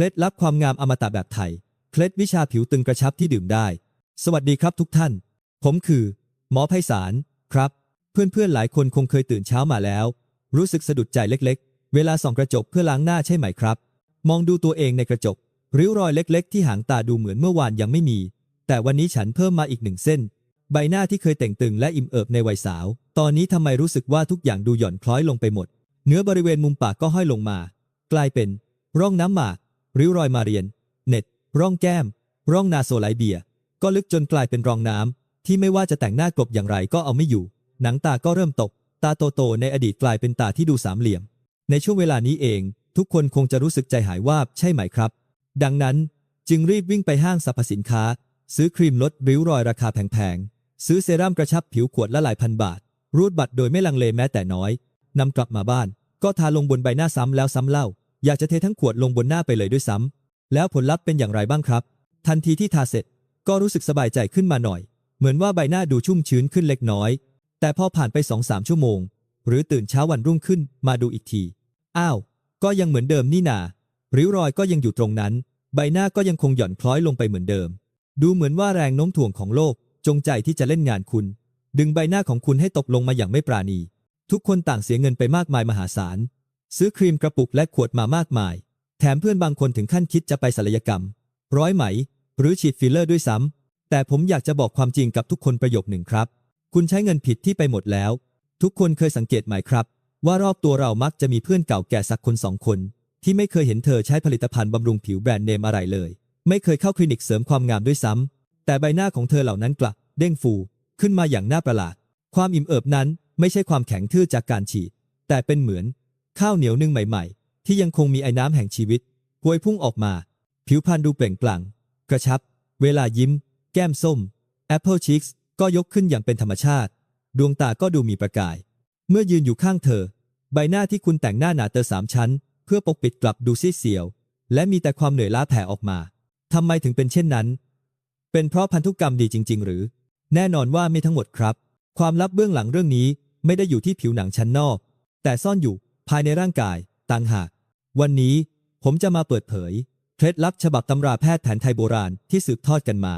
ล็ดลับความงามอมตะแบบไทย เคล็ดวิชาผิวตึงกระชับที่ดื่มได้ สวัสดีครับทุกท่าน ผมคือ หมอไพศาลครับ เพื่อนๆหลายคนคงเคยตื่นเช้ามาแล้ว รู้สึกสะดุดใจเล็กๆ เวลาส่องกระจกเพื่อล้างหน้าใช่ไหมครับ มองดูตัวเองในกระจก ริ้วรอยเล็กๆ ที่หางตาดูเหมือนเมื่อวานยังไม่มี แต่วันนี้ฉันเพิ่มมาอีกหนึ่งเส้น ใบหน้าที่เคยแต่งตึงและอิ่มเอิบในวัยสาว ตอนนี้ทำไมรู้สึกว่าทุกอย่างดูหย่อนคล้อยลงไปหมด เนื้อบริเวณมุมปากก็ห้อยลงมา กลายเป็น ร่องน้ำหมาก ริ้วรอยมาเรียน เน็ต ร่องแก้ม ร่องนาโซไลเบีย ก็ลึกจนกลายเป็นรองน้ำที่ไม่ว่าจะแต่งหน้ากลบอย่างไรก็เอาไม่อยู่ หนังตาก็เริ่มตก ตาโตๆในอดีตกลายเป็นตาที่ดูสามเหลี่ยม ในช่วงเวลานี้เอง ทุกคนคงจะรู้สึกใจหายวาบใช่ไหมครับ ดังนั้นจึงรีบวิ่งไปห้างสรรพสินค้า ซื้อครีมลดริ้วรอยราคาแพงๆซื้อเซรั่มกระชับผิวขวดละหลายพันบาทรูดบัตรโดยไม่ลังเลแม้แต่น้อยนำกลับมาบ้าน ก็ทาลงบนใบหน้าซ้ำแล้วซ้ำเล่า อยากจะเททั้งขวดลงบนหน้าไปเลยด้วยซ้ำแล้วผลลัพธ์เป็นอย่างไรบ้างครับ ทันทีที่ทาเสร็จก็รู้สึกสบายใจขึ้นมาหน่อย เหมือนว่าใบหน้าดูชุ่มชื้นขึ้นเล็กน้อย แต่พอผ่านไปสองสามชั่วโมง หรือตื่นเช้าวันรุ่งขึ้นมาดูอีกที อ้าว ก็ยังเหมือนเดิมนี่นาริ้วรอยก็ยังอยู่ตรงนั้น ใบหน้าก็ยังคงหย่อนคล้อยลงไปเหมือนเดิม ดูเหมือนว่าแรงโน้มถ่วงของโลกจงใจที่จะเล่นงานคุณ ดึงใบหน้าของคุณให้ตกลงมาอย่างไม่ปราณี ทุกคนต่างเสียเงินไปมากมายมหาศาล ซื้อครีมกระปุกและขวดมามากมาย แถมเพื่อนบางคนถึงขั้นคิดจะไปศัลยกรรม ร้อยไหม หรือฉีดฟิลเลอร์ด้วยซ้ำ แต่ผมอยากจะบอกความจริงกับทุกคนประโยคหนึ่งครับ คุณใช้เงินผิดที่ไปหมดแล้ว ทุกคนเคยสังเกตไหมครับ ว่ารอบตัวเรามักจะมีเพื่อนเก่าแก่สักคนสองคน ที่ไม่เคยเห็นเธอใช้ผลิตภัณฑ์บำรุงผิวแบรนด์เนมอะไรเลย ไม่เคยเข้าคลินิกเสริมความงามด้วยซ้ำ แต่ใบหน้าของเธอเหล่านั้นกลับเด้งฟูขึ้นมาอย่างน่าประหลาด ความอิ่มเอิบนั้นไม่ใช่ความแข็งทื่อจากการฉีด แต่เป็นเหมือน ข้าวเหนียวนึ่งใหม่ๆ ที่ยังคงมีไอ้น้ำแห่งชีวิตพวยพุ่งออกมา ผิวพรรณดูเปล่งปลั่ง กระชับ เวลายิ้ม แก้มส้ม Apple Cheeks ก็ยกขึ้นอย่างเป็นธรรมชาติ ดวงตาก็ดูมีประกาย เมื่อยืนอยู่ข้างเธอ ใบหน้าที่คุณแต่งหน้าหนาเตอสามชั้น เพื่อปกปิดกลับดูซีเสียว และมีแต่ความเหนื่อยล้าแผ่ออกมาทำไมถึงเป็นเช่นนั้น เป็นเพราะพันธุกรรมดีจริง ๆ หรือ แน่นอนว่าไม่ทั้งหมดครับ ความลับเบื้องหลังเรื่องนี้ไม่ได้อยู่ที่ผิวหนังชั้นนอก แต่ซ่อนอยู่ ภายในร่างกายต่างหาก วันนี้ผมจะมาเปิดเผย เคล็ดลับฉบับตำราแพทย์แผนไทยโบราณที่สืบทอดกันมา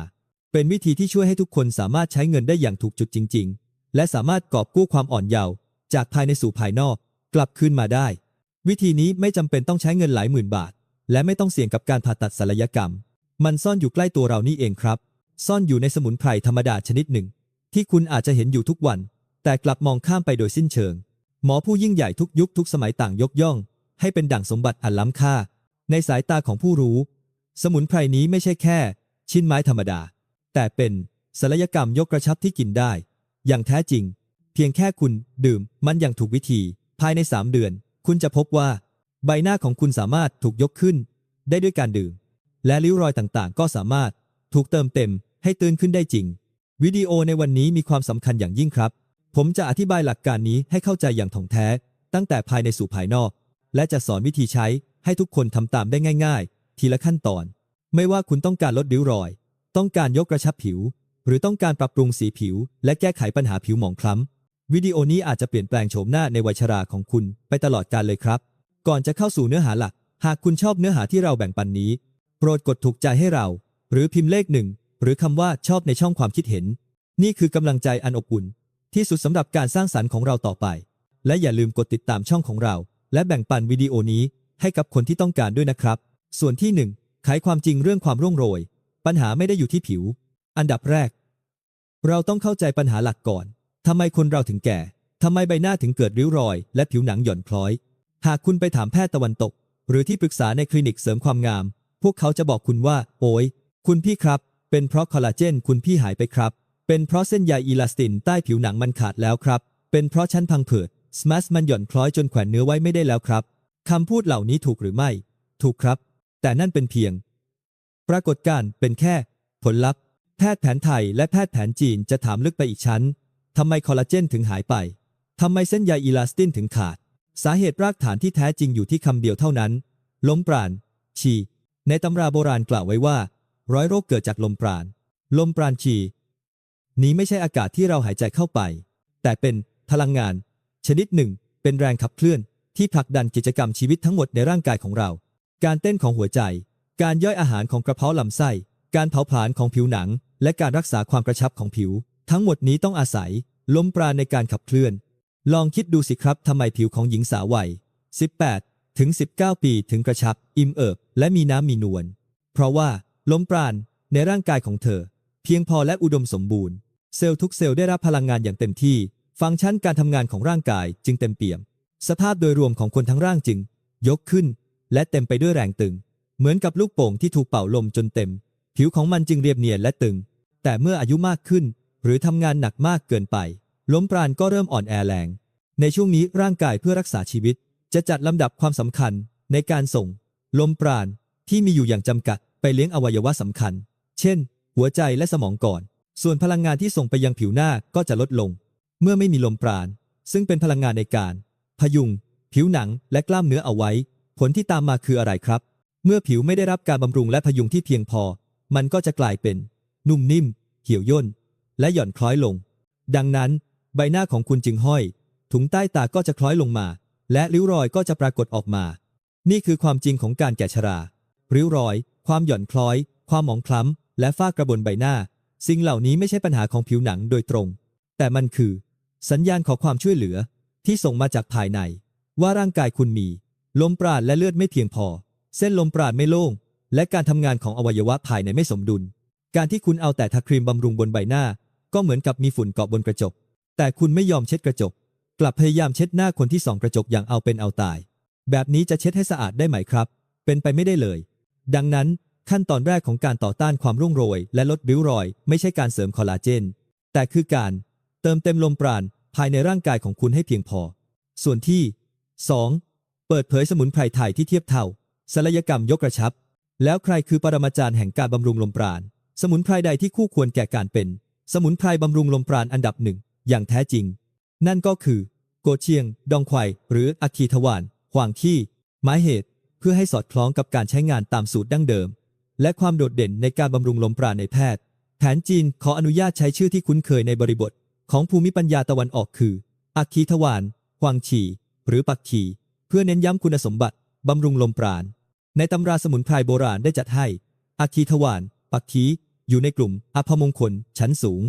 เป็นวิธีที่ช่วยให้ทุกคนสามารถใช้เงินได้อย่างถูกจุดจริง ๆ และสามารถกอบกู้ความอ่อนเยาว์จากภายในสู่ภายนอก กลับคืนมาได้ วิธีนี้ไม่จำเป็นต้องใช้เงินหลายหมื่นบาท และไม่ต้องเสี่ยงกับการผ่าตัดศัลยกรรม มันซ่อนอยู่ใกล้ตัวเรานี่เองครับ ซ่อนอยู่ในสมุนไพรธรรมดาชนิดหนึ่ง ที่คุณอาจจะเห็นอยู่ทุกวัน แต่กลับมองข้ามไปโดยสิ้นเชิง หมอผู้ยิ่งใหญ่ทุกยุคทุกสมัยต่างยกย่อง ให้เป็นดั่งสมบัติอันล้ำค่า ในสายตาของผู้รู้ สมุนไพรนี้ไม่ใช่แค่ ชิ้นไม้ธรรมดา แต่เป็นศัลยกรรมยกกระชับที่กินได้ อย่างแท้จริง เพียงแค่คุณดื่มมันอย่างถูกวิธี ภายใน 3 เดือน คุณจะพบว่า ใบหน้าของคุณสามารถถูกยกขึ้น ได้ด้วยการดื่ม และริ้วรอยต่างๆ ก็สามารถถูกเติมเต็มให้ตื่นขึ้นได้จริง วิดีโอในวันนี้มีความสำคัญอย่างยิ่งครับ ผมจะอธิบายหลักการนี้ให้เข้าใจอย่างถ่องแท้ ตั้งแต่ภายในสู่ภายนอก และจะสอนวิธีใช้ให้ทุกคนทำตามได้ง่าย ๆ ทีละขั้นตอน ไม่ว่าคุณต้องการลดริ้วรอย ต้องการยกกระชับผิว หรือต้องการปรับปรุงสีผิว และแก้ไขปัญหาผิวหมองคล้ำวิดีโอนี้อาจจะเปลี่ยนแปลงโฉมหน้าในวัยชราของคุณไปตลอดกาลเลยครับ ก่อนจะเข้าสู่เนื้อหาหลัก หากคุณชอบเนื้อหาที่เราแบ่งปันนี้ โปรดกดถูกใจให้เรา หรือพิมพ์เลขหนึ่งหรือคำว่าชอบในช่องความคิดเห็น นี่คือกำลังใจอันอบอุ่น ที่สุดสำหรับการสร้างสรรค์ของเราต่อไป และอย่าลืมกดติดตามช่องของเรา และแบ่งปันวิดีโอนี้ให้กับคนที่ต้องการด้วยนะครับ ส่วนที่หนึ่งไขความจริงเรื่องความร่วงโรย ปัญหาไม่ได้อยู่ที่ผิว อันดับแรก เราต้องเข้าใจปัญหาหลักก่อนทำไมคนเราถึงแก่ทำไมใบหน้าถึงเกิดริ้วรอย และผิวหนังหย่อนคล้อย หากคุณไปถามแพทย์ตะวันตก หรือที่ปรึกษาในคลินิกเสริมความงาม พวกเขาจะบอกคุณว่า โอ้ยคุณพี่ครับ เป็นเพราะคอลลาเจนคุณพี่หายไปครับ เป็นเพราะเส้นใยอีลาสตินใต้ผิวหนังมันขาดแล้วครับ เป็นเพราะชั้นพังผืดสมัสมันหย่อนคล้อยจนแขวนเนื้อไว้ไม่ได้แล้วครับคำพูดเหล่านี้ถูกหรือไม่ ถูกครับ แต่นั่นเป็นเพียง ปรากฏการณ์เป็นแค่ ผลลัพธ์ แพทย์แผนไทยและแพทย์แผนจีนจะถามลึกไปอีกชั้นทำไมคอลลาเจนถึงหายไปทำไมเส้นใยอีลาสตินถึงขาด สาเหตุรากฐานที่แท้จริงอยู่ที่คำเดียวเท่านั้นลมปราณชี ในตำราโบราณกล่าวไว้ว่า ร้อยโรคเกิดจากลมปราณ ลมปราณชี นี้ไม่ใช่อากาศที่เราหายใจเข้าไป แต่เป็นพลังงาน ชนิดหนึ่ง เป็นแรงขับเคลื่อน ที่ผลักดันกิจกรรมชีวิตทั้งหมดในร่างกายของเรา การเต้นของหัวใจ การย่อยอาหารของกระเพาะลำไส้ การเผาผลาญของผิวหนัง และการรักษาความกระชับของผิว ทั้งหมดนี้ต้องอาศัยลมปราณในการขับเคลื่อน ลองคิดดูสิครับทำไมผิวของหญิงสาววัย 18 ถึง 19 ปีถึงกระชับ อิ่มเอิบ และมีน้ำมีนวล เพราะว่าลมปราณในร่างกายของเธอ เพียงพอและอุดมสมบูรณ์ เซลล์ทุกเซลล์ได้รับพลังงานอย่างเต็มที่ ฟังก์ชันการทำงานของร่างกายจึงเต็มเปี่ยม สภาพโดยรวมของคนทั้งร่างจึง ยกขึ้น และเต็มไปด้วยแรงตึง เหมือนกับลูกโป่งที่ถูกเป่าลมจนเต็ม ผิวของมันจึงเรียบเนียนและตึง แต่เมื่ออายุมากขึ้น หรือทำงานหนักมากเกินไปลมปราณก็เริ่มอ่อนแอแรง ในช่วงนี้ร่างกายเพื่อรักษาชีวิต จะจัดลำดับความสำคัญในการส่ง ลมปราณที่มีอยู่อย่างจำกัดไปเลี้ยงอวัยวะสำคัญ เช่น หัวใจและสมองก่อน ส่วนพลังงานที่ส่งไปยังผิวหน้าก็จะลดลง เมื่อไม่มีลมปราณ ซึ่งเป็นพลังงานในการ พยุง ผิวหนังและกล้ามเนื้อเอาไว้ ผลที่ตามมาคืออะไรครับ เมื่อผิวไม่ได้รับการบำรุงและพยุงที่เพียงพอ มันก็จะกลายเป็น นุ่มนิ่ม เหี่ยวย่น และหย่อนคล้อยลง ดังนั้น ใบหน้าของคุณจึงห้อย ถุงใต้ตาก็จะคล้อยลงมา และริ้วรอยก็จะปรากฏออกมา นี่คือความจริงของการแก่ชรา ริ้วรอย ความหย่อนคล้อย ความหมองคล้ำ และฝ้ากระบนใบหน้า สิ่งเหล่านี้ไม่ใช่ปัญหาของผิวหนังโดยตรง แต่มันคือ สัญญาณขอความช่วยเหลือที่ส่งมาจากภายใน ว่าร่างกายคุณมี ลมปราณและเลือดไม่เพียงพอ เส้นลมปราณไม่โล่ง และการทำงานของอวัยวะภายในไม่สมดุล การที่คุณเอาแต่ทาครีมบำรุงบนใบหน้า ก็เหมือนกับมีฝุ่นเกาะบนกระจก แต่คุณไม่ยอมเช็ดกระจก กลับพยายามเช็ดหน้าคนที่ส่องกระจกอย่างเอาเป็นเอาตาย แบบนี้จะเช็ดให้สะอาดได้ไหมครับ เป็นไปไม่ได้เลย ดังนั้น ขั้นตอนแรกของการต่อต้านความรุ่งโรย และลดริ้วรอย ไม่ใช่การเสริมคอลลาเจน แต่คือการเติมเต็มลมปราณภายในร่างกายของคุณให้เพียงพอ ส่วนที่ 2. เปิดเผยสมุนไพรไทยที่เทียบเท่าศัลยกรรมยกกระชับ แล้วใครคือปรมาจารย์แห่งการบำรุงลมปราณ สมุนไพรใดที่คู่ควรแก่การเป็น สมุนไพรบำรุงลมปราณอันดับหนึ่งอย่างแท้จริง นั่นก็คือ โกเชียง ดองควายหรืออัคคีทวานหวางที่ หมายเหตุ เพื่อให้สอดคล้องกับการใช้งานตามสูตรดั้งเดิม และความโดดเด่นในการบำรุงลมปราณในแพทย์ แผนจีนขออนุญาตใช้ชื่อที่คุ้นเคยในบริบท ของภูมิปัญญาตะวันออกคืออัคคีทวานหวางฉีหรือปักขีเพื่อเน้นย้ำคุณสมบัติบำรุงลมปราณ ในตำราสมุนไพรโบราณได้จัดให้อัคคีทวาน ปักขีอยู่ในกลุ่มอภมงคล ชั้นสูง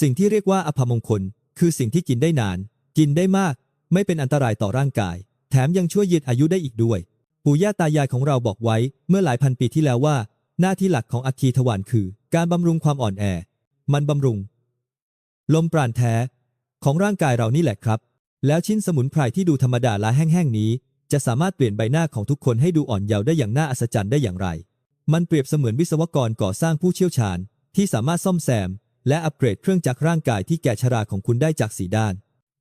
สิ่งที่เรียกว่าอภมงคล คือสิ่งที่กินได้นาน กินได้มาก ไม่เป็นอันตรายต่อร่างกาย แถมยังช่วยยืดอายุได้อีกด้วย ปู่ย่าตายายของเราบอกไว้เมื่อหลายพันปีที่แล้วว่า หน้าที่หลักของอัคคีทวานคือ การบำรุงความอ่อนแอ มันบำรุง ลมปราณแท้ ของร่างกายเรานี่แหละครับ แล้วชิ้นสมุนไพรที่ดูธรรมดาละแห้งๆนี้ จะสามารถเปลี่ยนใบหน้าของทุกคนให้ดูอ่อนเยาว์ได้อย่างน่าอัศจรรย์ได้อย่างไร มันเปรียบเสมือนวิศวกรก่อสร้างผู้เชี่ยวชาญ ที่สามารถซ่อมแซม และอัปเกรดเครื่องจักรร่างกายที่แก่ชราของคุณได้จากสีด้าน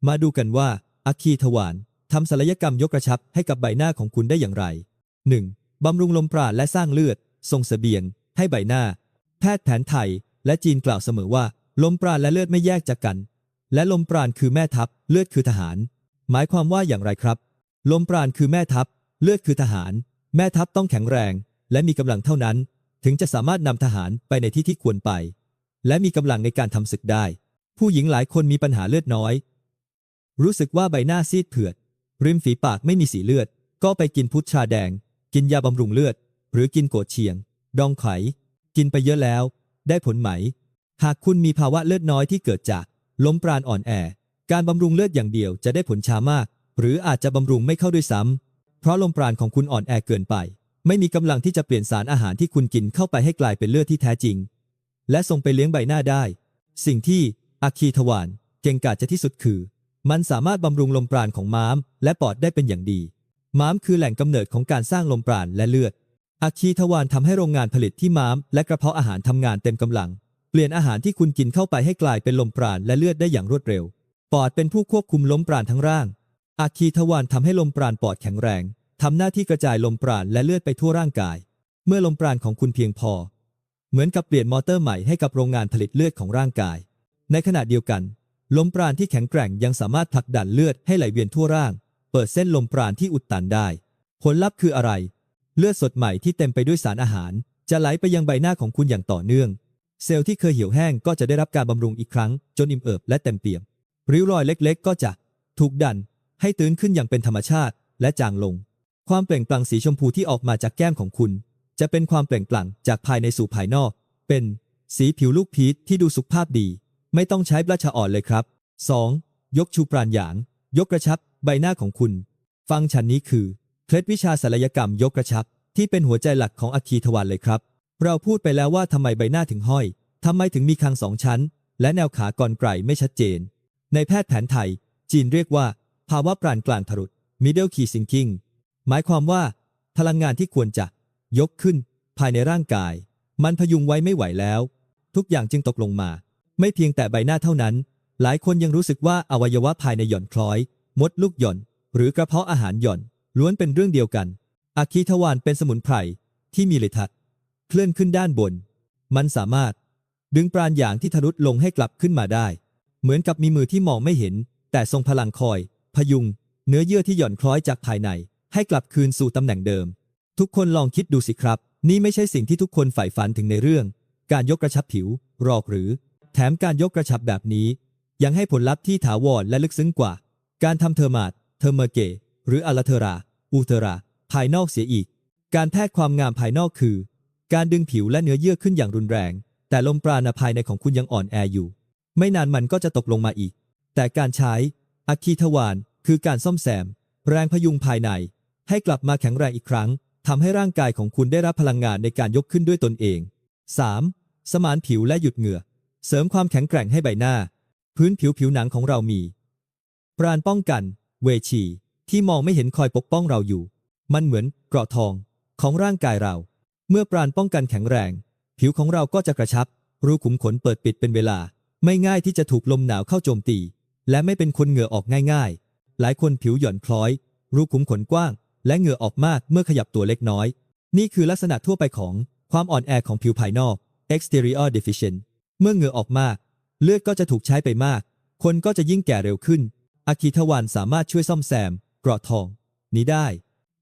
มาดูกันว่าอัคคีทวานทำศัลยกรรมยกกระชับให้กับใบหน้าของคุณได้อย่างไร 1. บำรุงลมปราณและสร้างเลือด ส่งเสบียง ให้ใบหน้า แพทย์แผนไทย และจีนกล่าวเสมอว่า ลมปราณและเลือดไม่แยกจากกัน และลมปราณคือแม่ทัพ เลือดคือทหาร หมายความว่าอย่างไรครับ ลมปราณคือแม่ทัพ เลือดคือทหาร แม่ทัพต้องแข็งแรง และมีกำลังเท่านั้น ถึงจะสามารถนำทหารไปในที่ที่ควรไป และมีกำลังในการทำศึกได้ ผู้หญิงหลายคนมีปัญหาเลือดน้อย รู้สึกว่าใบหน้าซีดเผือด ริมฝีปากไม่มีสีเลือด ก็ไปกินพุทราแดง กินยาบำรุงเลือด หรือกินโกดเชียง ดองไข กินไปเยอะแล้ว ได้ผลไหม หากคุณมีภาวะเลือดน้อยที่เกิดจากลมปราณอ่อนแอ การบำรุงเลือดอย่างเดียวจะได้ผลช้ามาก หรืออาจจะบำรุงไม่เข้าด้วยซ้ำเพราะลมปราณของคุณอ่อนแอเกินไป ไม่มีกำลังที่จะเปลี่ยนสารอาหารที่คุณกินเข้าไปให้กลายเป็นเลือดที่แท้จริง และส่งไปเลี้ยงใบหน้าได้ สิ่งที่อาคีทวานเก่งกาจจะที่สุดคือ มันสามารถบำรุงลมปราณของม้าม และปอดได้เป็นอย่างดี ม้ามคือแหล่งกำเนิดของการสร้างลมปราณและเลือด อาคีทวานทำให้โรงงานผลิตที่ม้าม และกระเพาะอาหารทำงานเต็มกำลัง เปลี่ยนอาหารที่คุณกินเข้าไปให้กลายเป็นลมปราณและเลือดได้อย่างรวดเร็ว ปอดเป็นผู้ควบคุมลมปราณทั้งร่าง อาคีทวานทำให้ลมปราณปอดแข็งแรงทำหน้าที่กระจายลมปราณและเลือดไปทั่วร่างกาย เมื่อลมปราณของคุณเพียงพอ เหมือนกับเปลี่ยนมอเตอร์ใหม่ให้กับโรงงานผลิตเลือดของร่างกาย ในขณะเดียวกัน ลมปราณที่แข็งแกร่งยังสามารถผลักดันเลือดให้ไหลเวียนทั่วร่าง เปิดเส้นลมปราณที่อุดตันได้ ผลลัพธ์คืออะไร เลือดสดใหม่ที่เต็มไปด้วยสารอาหาร จะไหลไปยังใบหน้าของคุณอย่างต่อเนื่อง เซลล์ที่เคยเหี่ยวแห้งก็จะได้รับการบำรุงอีกครั้ง จนอิ่มเอิบและเต็มเปี่ยม ริ้วรอยเล็กๆ ก็จะถูกดัน ให้ตื้นขึ้นอย่างเป็นธรรมชาติและจางลง ความเปล่งปลั่งสีชมพูที่ออกมาจากแก้มของคุณ จะเป็นความเปล่งปลั่งจากภายในสู่ภายนอก เป็นสีผิวลูกพีชที่ดูสุขภาพดี ไม่ต้องใช้บลัชอ่อนเลยครับ 2. ยกชูปราณหยาง ยกกระชับใบหน้าของคุณ ฟังฉันนี้คือ เคล็ดวิชาศัลยกรรมยกกระชับ ที่เป็นหัวใจหลักของอัคคีทวารเลยครับ เราพูดไปแล้วว่าทำไมใบหน้าถึงห้อยทำไมถึงมีคางสองชั้น และแนวขากรไกรไม่ชัดเจน ในแพทย์แผนไทย จีนเรียกว่า ภาวะปราณกลางทรุด middle key sinking หมายความว่า พลังงานที่ควรจะยกขึ้น ภายในร่างกาย มันพยุงไว้ไม่ไหวแล้ว ทุกอย่างจึงตกลงมา ไม่เพียงแต่ใบหน้าเท่านั้น หลายคนยังรู้สึกว่าอวัยวะภายในหย่อนคล้อย มดลูกหย่อน หรือกระเพาะอาหารหย่อน ล้วนเป็นเรื่องเดียวกันอะคีทวารเป็นสมุนไพรที่มีฤทธิ์เคลื่อนขึ้นด้านบน มันสามารถดึงปราณอย่างที่ทะลุลงให้กลับขึ้นมาได้ เหมือนกับมีมือที่มองไม่เห็น แต่ทรงพลังคอย พยุง เนื้อเยื่อที่หย่อนคล้อยจากภายใน ให้กลับคืนสู่ตำแหน่งเดิม ทุกคนลองคิดดูสิครับ นี่ไม่ใช่สิ่งที่ทุกคนใฝ่ฝันถึงในเรื่อง การยกกระชับผิว รอกหรือ แถมการยกกระชับแบบนี้ ยังให้ผลลัพธ์ที่ถาวรและลึกซึ้งกว่า การทำเทอร์มาดเทอร์เมเก หรืออัลเทราอูเทรา ภายนอกเสียอีก การแพทย์ความงามภายนอกคือ การดึงผิวและเนื้อเยื่อขึ้นอย่างรุนแรง แต่ลมปราณภายในของคุณยังอ่อนแออยู่ ไม่นานมันก็จะตกลงมาอีก แต่การใช้อะคีทวารคือการซ่อมแซม แรงพยุงภายใน ให้กลับมาแข็งแรงอีกครั้งทำให้ร่างกายของคุณได้รับพลังงานในการยกขึ้นด้วยตนเอง 3. สมานผิวและหยุดเหงื่อ เสริมความแข็งแกร่งให้ใบหน้า พื้นผิวผิวหนังของเรามีปราณป้องกัน เวชี ที่มองไม่เห็นคอยปกป้องเราอยู่ มันเหมือนเกราะทองของร่างกายเรา เมื่อปราณป้องกันแข็งแรง ผิวของเราก็จะกระชับ รูขุมขนเปิดปิดเป็นเวลา ไม่ง่ายที่จะถูกลมหนาวเข้าโจมตี และไม่เป็นคนเหงื่อออกง่าย ๆ หลายคนผิวหย่อนคล้อย รูขุมขนกว้าง และเหงื่อออกมากเมื่อขยับตัวเล็กน้อย นี่คือลักษณะทั่วไปของความอ่อนแอของผิวภายนอก exterior deficient เมื่อเหงื่อออกมาก เลือดก็จะถูกใช้ไปมาก คนก็จะยิ่งแก่เร็วขึ้นอคีทวารสามารถช่วยซ่อมแซม กราะทอง นี้ได้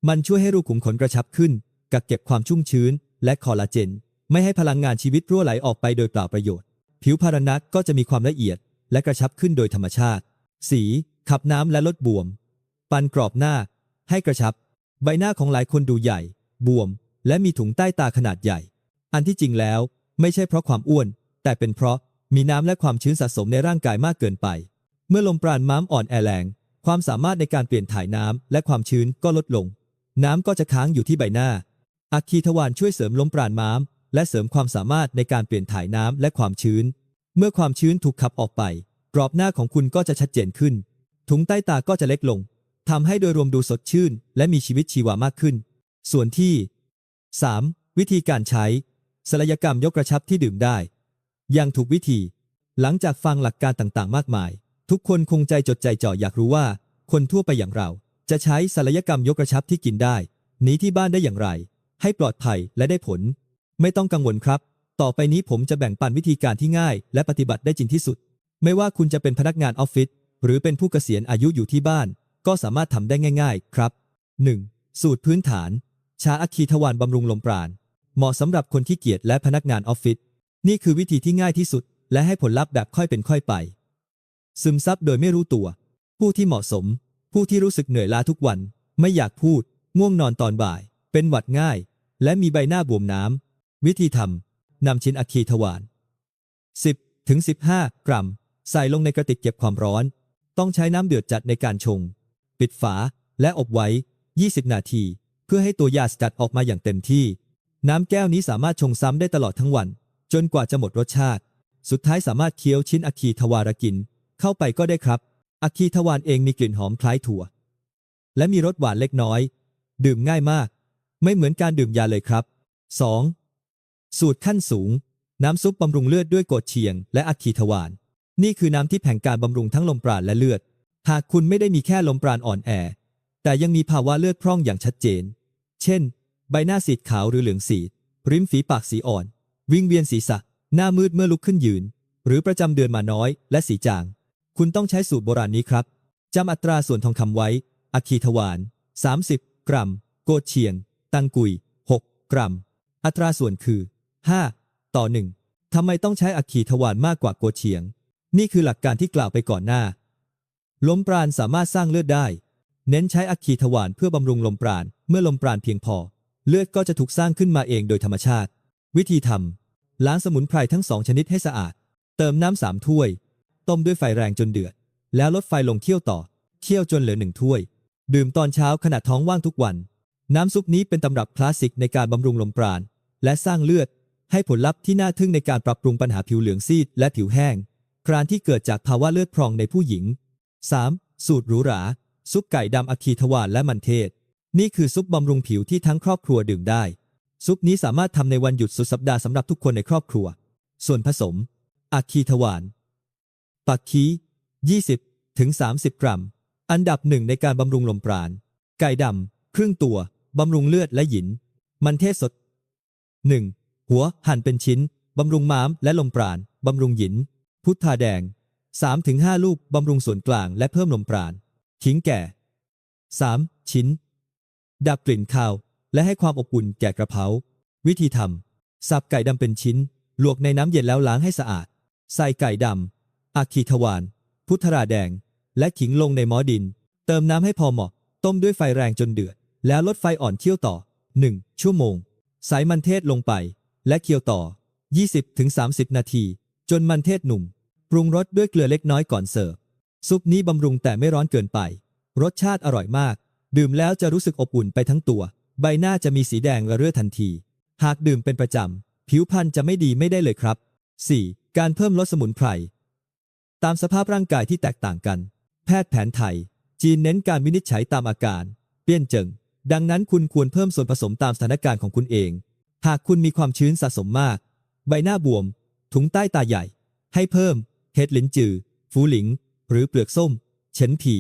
มันช่วยให้รูขุมขนกระชับขึ้น กักเก็บความชุ่มชื้น และคอลลาเจน ไม่ให้พลังงานชีวิตรั่วไหลออกไปโดยเปล่าประโยชน์ ผิวพารณักก็จะมีความละเอียด และกระชับขึ้นโดยธรรมชาติ สี ขับน้ำและลดบวม ปันกรอบหน้า ให้กระชับ ใบหน้าของหลายคนดูใหญ่ บวม และมีถุงใต้ตาขนาดใหญ่ อันที่จริงแล้ว ไม่ใช่เพราะความอ้วน แต่เป็นเพราะมีน้ำและความชื้นสะสมในร่างกายมากเกินไป เมื่อลมปราณม้ามอ่อนแอแรง ความสามารถในการเปลี่ยนถ่ายน้ำและความชื้นก็ลดลง น้ำก็จะค้างอยู่ที่ใบหน้า อัคคีทวารช่วยเสริมลมปราณม้าม และเสริมความสามารถในการเปลี่ยนถ่ายน้ำและความชื้น เมื่อความชื้นถูกขับออกไป กรอบหน้าของคุณก็จะชัดเจนขึ้น ถุงใต้ตาก็จะเล็กลงทำให้โดยรวมดูสดชื่น และมีชีวิตชีวามากขึ้น ส่วนที่ 3. วิธีการใช้ศัลยกรรมยกกระชับที่ดื่มได้ อย่างถูกวิธี หลังจากฟังหลักการต่างๆ มากมาย ทุกคนคงใจจดใจจ่ออยากรู้ว่า คนทั่วไปอย่างเรา จะใช้ศัลยกรรมยกกระชับที่กินได้หนีที่บ้านได้อย่างไร ให้ปลอดภัยและได้ผล ไม่ต้องกังวลครับ ต่อไปนี้ผมจะแบ่งปันวิธีการที่ง่าย และปฏิบัติได้จริงที่สุด ไม่ว่าคุณจะเป็นพนักงานออฟฟิศหรือเป็นผู้เกษียณอายุอยู่ที่บ้าน ก็สามารถทำได้ง่าย ๆ ครับ 1. สูตรพื้นฐาน ชาอัคคีทวารบำรุงลมปราณเหมาะสำหรับคนที่เกียจและพนักงานออฟฟิศนี่คือวิธีที่ง่ายที่สุด และให้ผลลัพธ์แบบค่อยเป็นค่อยไป ซึมซับโดยไม่รู้ตัว ผู้ที่เหมาะสม ผู้ที่รู้สึกเหนื่อยล้าทุกวัน ไม่อยากพูด ง่วงนอนตอนบ่าย เป็นหวัดง่าย และมีใบหน้าบวมน้ำ วิธีทำนำชิ้นอัคีทวาร10ถึง15 กรัม ใส่ลงในกระติกเก็บความร้อน ต้องใช้น้ำเดือดจัดในการชง ปิดฝาและอบไว้ 20 นาที เพื่อให้ตัวยาสกัดออกมาอย่างเต็มที่ น้ำแก้วนี้สามารถชงซ้ำได้ตลอดทั้งวัน จนกว่าจะหมดรสชาติ สุดท้ายสามารถเคี้ยวชิ้นอัคคีทวารกิน เข้าไปก็ได้ครับ อัคคีทวารเองมีกลิ่นหอมคล้ายถั่ว และมีรสหวานเล็กน้อย ดื่มง่ายมาก ไม่เหมือนการดื่มยาเลยครับ 2. สูตรขั้นสูง น้ำซุปบำรุงเลือดด้วยโกดเชียง และอัคคีทวารนี่คือน้ำที่แผงการบำรุงทั้งลมปราณและเลือด หากคุณไม่ได้มีแค่ลมปราณอ่อนแอ แต่ยังมีภาวะเลือดพร่องอย่างชัดเจน เช่น ใบหน้าสีขาวหรือเหลืองสีริมฝีปากสีอ่อน วิงเวียนศีรษะ หน้ามืดเมื่อลุกขึ้นยืน หรือประจำเดือนมาน้อย และสีจาง คุณต้องใช้สูตรโบราณนี้ครับจำอัตราส่วนทองคำไว้อัคคีทวาร30 กรัม โกดเชียง ตังกุย 6 กรัม อัตราส่วนคือ 5 ต่อ 1ทำไมต้องใช้อัคคีทวารมากกว่าโกดเชียง นี่คือหลักการที่กล่าวไปก่อนหน้า ลมปราณสามารถสร้างเลือดได้ เน้นใช้อัคคีทวารเพื่อบำรุงลมปราณ เมื่อลมปราณเพียงพอ เลือดก็จะถูกสร้างขึ้นมาเองโดยธรรมชาติ วิธีทำล้างสมุนไพรทั้งสองชนิดให้สะอาด เติมน้ำสามถ้วย ต้มด้วยไฟแรงจนเดือด แล้วลดไฟลงเคี่ยวต่อ เคี่ยวจนเหลือหนึ่งถ้วย ดื่มตอนเช้าขณะท้องว่างทุกวัน น้ำซุปนี้เป็นตำรับคลาสสิกในการบำรุงลมปราณ และสร้างเลือด ให้ผลลัพธ์ที่น่าทึ่งในการปรับปรุงปัญหาผิวเหลืองซีดและผิวแห้งกรานที่เกิดจากภาวะเลือดพรองในผู้หญิง 3. สูตรหรูหรา ซุปไก่ดำอะคีทวานและมันเทศ นี่คือซุปบำรุงผิวที่ทั้งครอบครัวดื่มได้ ซุปนี้สามารถทำในวันหยุดสุดสัปดาห์สำหรับทุกคนในครอบครัว ส่วนผสมอะคีทวาน ปักคี20ถึง30 กรัม อันดับหนึ่งในการบำรุงลมปราณ ไก่ดำ ครึ่งตัว บำรุงเลือดและหยิน มันเทศสด 1. หัวหั่นเป็นชิ้น บำรุงม้ามและลมปราณ บำรุงหยิน พุทธาแดง 3-5 ลูก บำรุงส่วนกลางและเพิ่มลมปราณ ขิงแก่ 3. ชิ้น ดับกลิ่นคาว และให้ความอบอุ่นแก่กระเพรา วิธีทำสับไก่ดำเป็นชิ้น ลวกในน้ำเย็นแล้วล้างให้สะอาด ใส่ไก่ดำ อาคีทวาน พุทธราแดง และขิงลงในหม้อดิน เติมน้ำให้พอเหมาะ ต้มด้วยไฟแรงจนเดือด แล้วลดไฟอ่อนเคี่ยวต่อ 1 ชั่วโมงใส่มันเทศลงไป และเคี่ยวต่อ 20-30 นาที จนมันเทศหนุ่ม ปรุงรสด้วยเกลือเล็กน้อยก่อนเสิร์ฟ ซุปนี้บำรุงแต่ไม่ร้อนเกินไป รสชาติอร่อยมาก ดื่มแล้วจะรู้สึกอบอุ่นไปทั้งตัว ใบหน้าจะมีสีแดงระเรื่อทันที หากดื่มเป็นประจำ ผิวพรรณจะไม่ดีไม่ได้เลยครับ 4. การเพิ่มลดสมุนไพร ตามสภาพร่างกายที่แตกต่างกัน แพทย์แผนไทย จีนเน้นการวินิจฉัยตามอาการ เปี้ยนเจิง ดังนั้นคุณควรเพิ่มส่วนผสมตามสถานการณ์ของคุณเอง หากคุณมีความชื้นสะสมมาก ใบหน้าบวม ถุงใต้ตาใหญ่ ให้เพิ่มเห็ดหลินจือ ฟูหลิง หรือเปลือกส้ม เฉินผี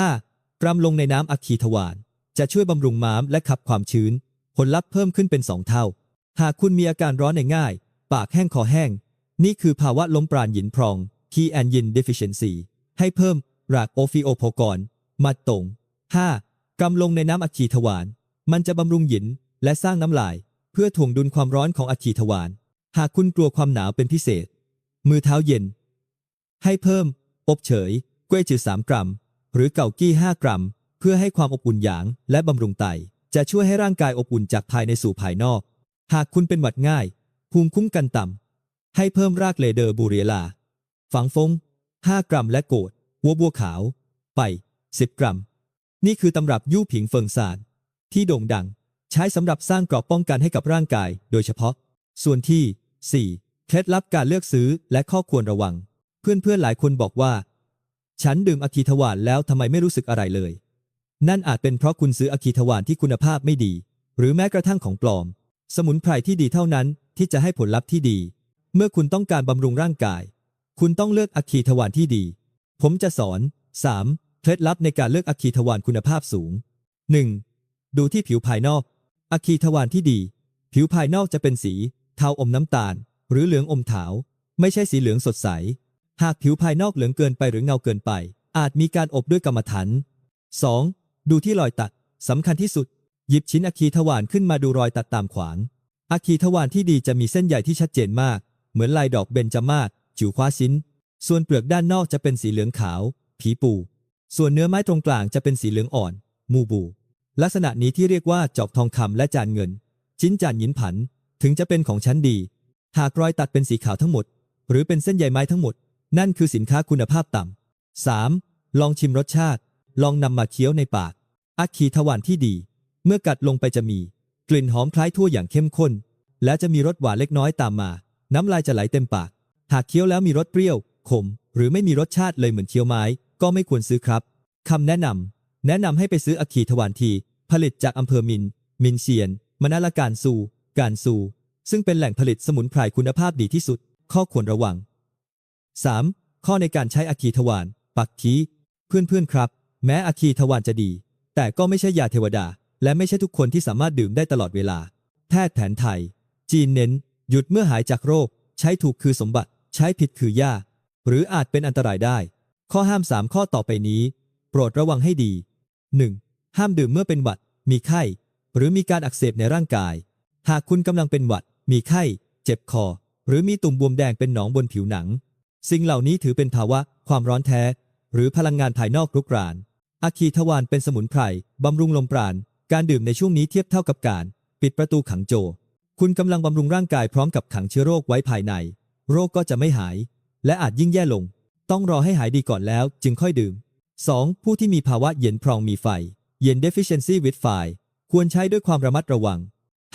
5. กรัมลงในน้ำอัคคีทวานจะช่วยบำรุงม้ามและขับความชื้น ผลลัพธ์เพิ่มขึ้นเป็นสองเท่า หากคุณมีอาการร้อนในง่าย ปากแห้งคอแห้ง นี่คือภาวะล้มปราณหยินพรอง Key and Yin Deficiency ให้เพิ่มรากโอฟิโอโพกรมัดตง 5. กำลงในน้ำอัคคีทวานมันจะบำรุงหยินและสร้างน้ำลาย เพื่อถ่วงดุลความร้อนของอัคคีทวานหากคุณกลัวความหนาวเป็นพิเศษ มือเท้าเย็น ให้เพิ่ม อบเฉยกล้วยจืด3 กรัม หรือเก่ากี้ 5 กรัม เพื่อให้ความอบอุ่นหยางและบำรุงไต จะช่วยให้ร่างกายอบอุ่นจากภายในสู่ภายนอก หากคุณเป็นหวัดง่าย ภูมิคุ้มกันต่ำ ให้เพิ่มรากเลเดอร์บูเรียลา ฝังฟง 5 กรัมและโกดวัวบัวขาว ไป 10 กรัม นี่คือตำรับยู่ผิงเฟิงซานที่โด่งดัง ใช้สำหรับสร้างเกราะป้องกันให้กับร่างกาย โดยเฉพาะ ส่วนที่ 4. เคล็ดลับการเลือกซื้อและข้อควรระวัง เพื่อนๆหลายคนบอกว่า ฉันดื่มอคีทวานแล้วทำไมไม่รู้สึกอะไรเลย นั่นอาจเป็นเพราะคุณซื้ออคีทวานที่คุณภาพไม่ดี หรือแม้กระทั่งของปลอม สมุนไพรที่ดีเท่านั้นที่จะให้ผลลัพธ์ที่ดี เมื่อคุณต้องการบำรุงร่างกาย คุณต้องเลือกอะคีทวานที่ดี ผมจะสอน 3. เคล็ดลับในการเลือกอะคีทวานคุณภาพสูง 1. ดูที่ผิวภายนอกอะคีทวานที่ดี ผิวภายนอกจะเป็นสี เทาอมน้ำตาล หรือเหลืองอมขาว ไม่ใช่สีเหลืองสดใส หากผิวภายนอกเหลืองเกินไปหรือเงาเกินไป อาจมีการอบด้วยกรรมฐาน 2. ดูที่รอยตัดสำคัญที่สุด หยิบชิ้นอะคีทวานขึ้นมาดูรอยตัดตามขวางอะคีทวานที่ดีจะมีเส้นใยที่ชัดเจนมาก เหมือนลายดอกเบญจมาศ จิ๋วคว้าชิ้น ส่วนเปลือกด้านนอกจะเป็นสีเหลืองขาว ผีปู ส่วนเนื้อไม้ตรงกลางจะเป็นสีเหลืองอ่อน มูบู ลักษณะนี้ที่เรียกว่าจอกทองคำและจานเงิน ชิ้นจานหยินผัน ถึงจะเป็นของชั้นดี หากรอยตัดเป็นสีขาวทั้งหมด หรือเป็นเส้นใยไม้ทั้งหมด นั่นคือสินค้าคุณภาพต่ำ 3. ลองชิมรสชาติ ลองนำมาเคี้ยวในปากอัคคีทวานที่ดี เมื่อกัดลงไปจะมี กลิ่นหอมคล้ายทั่วอย่างเข้มข้น และจะมีรสหวานเล็กน้อยตามมา น้ำลายจะไหลเต็มปาก หากเคี้ยวแล้วมีรสเปรี้ยว ขม หรือไม่มีรสชาติเลยเหมือนเคี้ยวไม้ ก็ไม่ควรซื้อครับ คำแนะนำ แนะนำให้ไปซื้ออัคคีทวานที ผลิตจากอำเภอมิน มินเซียน มนาลการซู การซู ซึ่งเป็นแหล่งผลิตสมุนไพรคุณภาพดีที่สุด ข้อควรระวัง 3. ข้อในการใช้อัคคีทวาน ปักคีเพื่อนๆครับ แม้อัคคีทวานจะดี แต่ก็ไม่ใช่ยาเทวดา และไม่ใช่ทุกคนที่สามารถดื่มได้ตลอดเวลา แพทย์แผนไทย จีนเน้น หยุดเมื่อหายจากโรค ใช้ถูกคือสมบัติ ใช้ผิดคือยาหรืออาจเป็นอันตรายได้ ข้อห้าม 3 ข้อต่อไปนี้ โปรดระวังให้ดี 1. ห้ามดื่มเมื่อเป็นหวัด มีไข้ หรือมีการอักเสบในร่างกาย หากคุณกำลังเป็นหวัด มีไข้ เจ็บคอ หรือมีตุ่มบวมแดงเป็นหนองบนผิวหนัง สิ่งเหล่านี้ถือเป็นภาวะ ความร้อนแท้ หรือพลังงานภายนอกรุกรานอะคีทวานเป็นสมุนไพรบำรุงลมปราณ การดื่มในช่วงนี้เทียบเท่ากับการ ปิดประตูขังโจ คุณกำลังบำรุงร่างกายพร้อมกับขังเชื้อโรคไว้ภายใน โรคก็จะไม่หาย และอาจยิ่งแย่ลง ต้องรอให้หายดีก่อนแล้วจึงค่อยดื่ม 2. ผู้ที่มีภาวะเย็นพรองมีไฟ เย็น deficiency with fire ควรใช้ด้วยความระมัดระวัง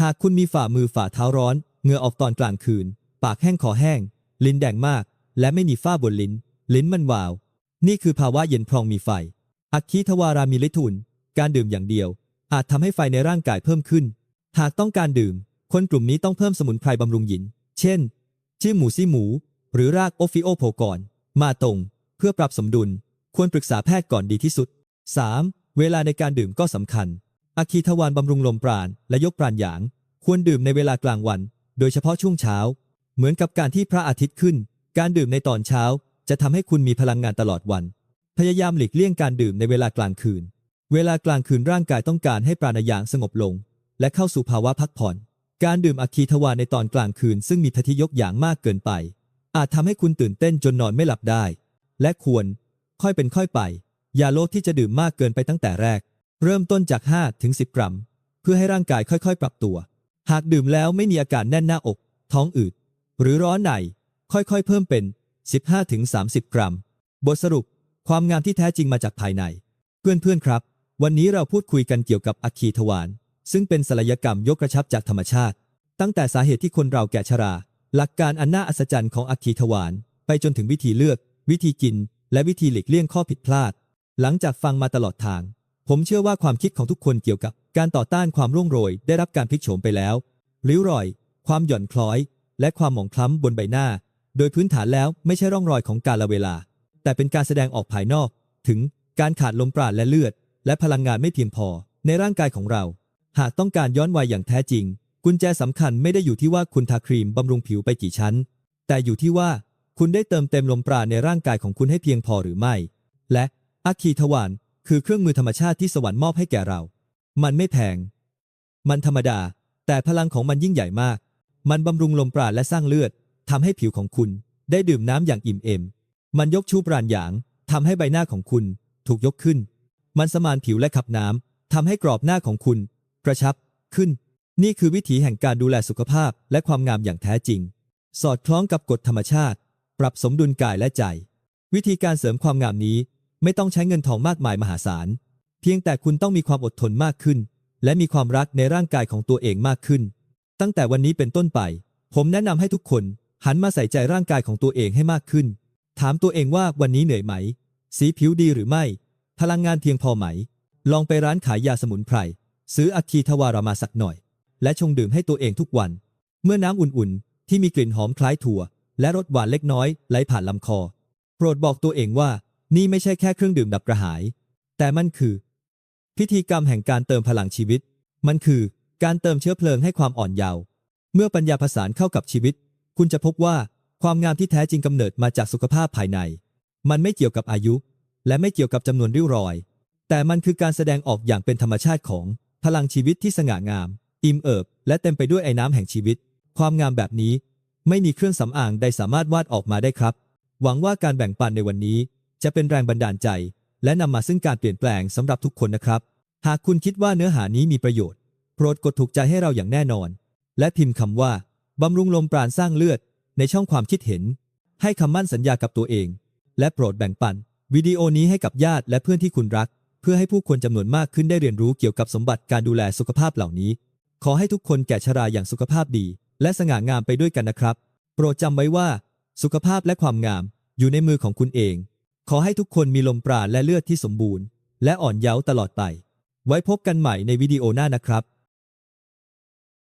หากคุณมีฝ่ามือฝ่าเท้าร้อน เหงื่อออกตอนกลางคืน ปากแห้งคอแห้ง ลิ้นแดงมาก และไม่มีฝ้าบนลิ้น ลิ้นมันวาว นี่คือภาวะเย็นพรองมีไฟ อัคคีทวารามีลิทุน การดื่มอย่างเดียว อาจทำให้ไฟในร่างกายเพิ่มขึ้น หากต้องการดื่ม คนกลุ่มนี้ต้องเพิ่มสมุนไพรบำรุงหยิน เช่น ชื่อหมูซี่หมู หรือรากโอฟิโอโพก่อน มาตรง เพื่อปรับสมดุล ควรปรึกษาแพทย์ก่อนดีที่สุด 3. เวลาในการดื่มก็สำคัญอะคีทวารบำรุงลมปราณและยกปราณหยาง ควรดื่มในเวลากลางวัน โดยเฉพาะช่วงเช้า เหมือนกับการที่พระอาทิตย์ขึ้น การดื่มในตอนเช้า จะทำให้คุณมีพลังงานตลอดวัน พยายามหลีกเลี่ยงการดื่มในเวลากลางคืน เวลากลางคืนร่างกายต้องการให้ปราณหยางสงบลง และเข้าสู่ภาวะพักผ่อน การดื่มอะคีทวารในตอนกลางคืนซึ่งมีพธิยกอย่างมากเกินไป อาจทำให้คุณตื่นเต้นจนนอนไม่หลับได้ และควร ค่อยเป็นค่อยไป อย่าโลภที่จะดื่มมากเกินไปตั้งแต่แรก เริ่มต้นจาก5ถึง10 กรัม เพื่อให้ร่างกายค่อยๆ ปรับตัว หากดื่มแล้วไม่มีอาการแน่นหน้าอก ท้องอืด หรือร้อนในค่อยๆ เพิ่มเป็น 15ถึง30 กรัม บทสรุป ความงามที่แท้จริงมาจากภายใน เพื่อนๆครับ วันนี้เราพูดคุยกันเกี่ยวกับอัคคีทวาร ซึ่งเป็นศัลยกรรมยกกระชับจากธรรมชาติ ตั้งแต่สาเหตุที่คนเราแก่ชรา หลักการอันน่าอัศจรรย์ของอัคคีทวารไปจนถึงวิธีเลือก วิธีกิน และวิธีหลีกเลี่ยงข้อผิดพลาด หลังจากฟังมาตลอดทาง ผมเชื่อว่าความคิดของทุกคนเกี่ยวกับ การต่อต้านความร่วงโรยได้รับการพลิกโฉมไปแล้วริ้วรอย ความหย่อนคล้อย และความหมองคล้ำบนใบหน้า โดยพื้นฐานแล้วไม่ใช่ร่องรอยของกาลเวลา แต่เป็นการแสดงออกภายนอก ถึงการขาดลมปราณและเลือด และพลังงานไม่เพียงพอในร่างกายของเรา หากต้องการย้อนวัยอย่างแท้จริง กุญแจสำคัญไม่ได้อยู่ที่ว่าคุณทาครีมบำรุงผิวไปกี่ชั้น แต่อยู่ที่ว่าคุณได้เติมเต็มลมปราณในร่างกายของคุณให้เพียงพอหรือไม่ และอัคคีทวารคือเครื่องมือธรรมชาติที่สวรรค์มอบให้แก่เรา มันไม่แพง มันธรรมดา แต่พลังของมันยิ่งใหญ่มาก มันบำรุงลมปราณและสร้างเลือดทำให้ผิวของคุณได้ดื่มน้ำอย่างอิ่มเอม มันยกชูปราณหยางทำให้ใบหน้าของคุณถูกยกขึ้น มันสมานผิวและขับน้ำทำให้กรอบหน้าของคุณ กระชับขึ้น นี่คือวิถีแห่งการดูแลสุขภาพและความงามอย่างแท้จริง สอดคล้องกับกฎธรรมชาติ ปรับสมดุลกายและใจ วิธีการเสริมความงามนี้ไม่ต้องใช้เงินทองมากมายมหาศาล เพียงแต่คุณต้องมีความอดทนมากขึ้น และมีความรักในร่างกายของตัวเองมากขึ้น ตั้งแต่วันนี้เป็นต้นไป ผมแนะนำให้ทุกคนหันมาใส่ใจร่างกายของตัวเองให้มากขึ้น ถามตัวเองว่าวันนี้เหนื่อยไหม สีผิวดีหรือไม่ พลังงานเพียงพอไหม ลองไปร้านขายยาสมุนไพร ซื้ออัคคีทวารามาสักหน่อย และชงดื่มให้ตัวเองทุกวัน เมื่อน้ำอุ่นๆ ที่มีกลิ่นหอมคล้ายถั่ว และรสหวานเล็กน้อยไหลผ่านลำคอ โปรดบอกตัวเองว่านี่ไม่ใช่แค่เครื่องดื่มดับกระหาย แต่มันคือ พิธีกรรมแห่งการเติมพลังชีวิต มันคือการเติมเชื้อเพลิงให้ความอ่อนเยาว์เมื่อปัญญาผสานเข้ากับชีวิต คุณจะพบว่าความงามที่แท้จริงกำเนิดมาจากสุขภาพภายใน มันไม่เกี่ยวกับอายุ และไม่เกี่ยวกับจำนวนริ้วรอย แต่มันคือการแสดงออกอย่างเป็นธรรมชาติของ พลังชีวิตที่สง่างาม อิ่มเอิบ และเต็มไปด้วยไอ้น้ำแห่งชีวิต ความงามแบบนี้ ไม่มีเครื่องสำอางใดสามารถวาดออกมาได้ครับ หวังว่าการแบ่งปันในวันนี้ จะเป็นแรงบันดาลใจ และนำมาซึ่งการเปลี่ยนแปลงสำหรับทุกคนนะครับ หากคุณคิดว่าเนื้อหานี้มีประโยชน์ โปรดกดถูกใจให้เราอย่างแน่นอน และพิมพ์คำว่าบำรุงลมปราณสร้างเลือด ในช่องความคิดเห็น ให้คำมั่นสัญญากับตัวเอง และโปรดแบ่งปัน วิดีโอนี้ให้กับญาติและเพื่อนที่คุณรัก พื่อให้ผู้คนจำนวนมากขึ้นได้เรียนรู้เกี่ยวกับสมบัติการดูแลสุขภาพเหล่านี้ ขอให้ทุกคนแก่ชราอย่างสุขภาพดี และสง่างามไปด้วยกันนะครับ โปรดจำไว้ว่า สุขภาพและความงาม อยู่ในมือของคุณเอง ขอให้ทุกคนมีลมปราณและเลือดที่สมบูรณ์ และอ่อนเยาว์ตลอดไป ไว้พบกันใหม่ในวิดีโอหน้านะครับ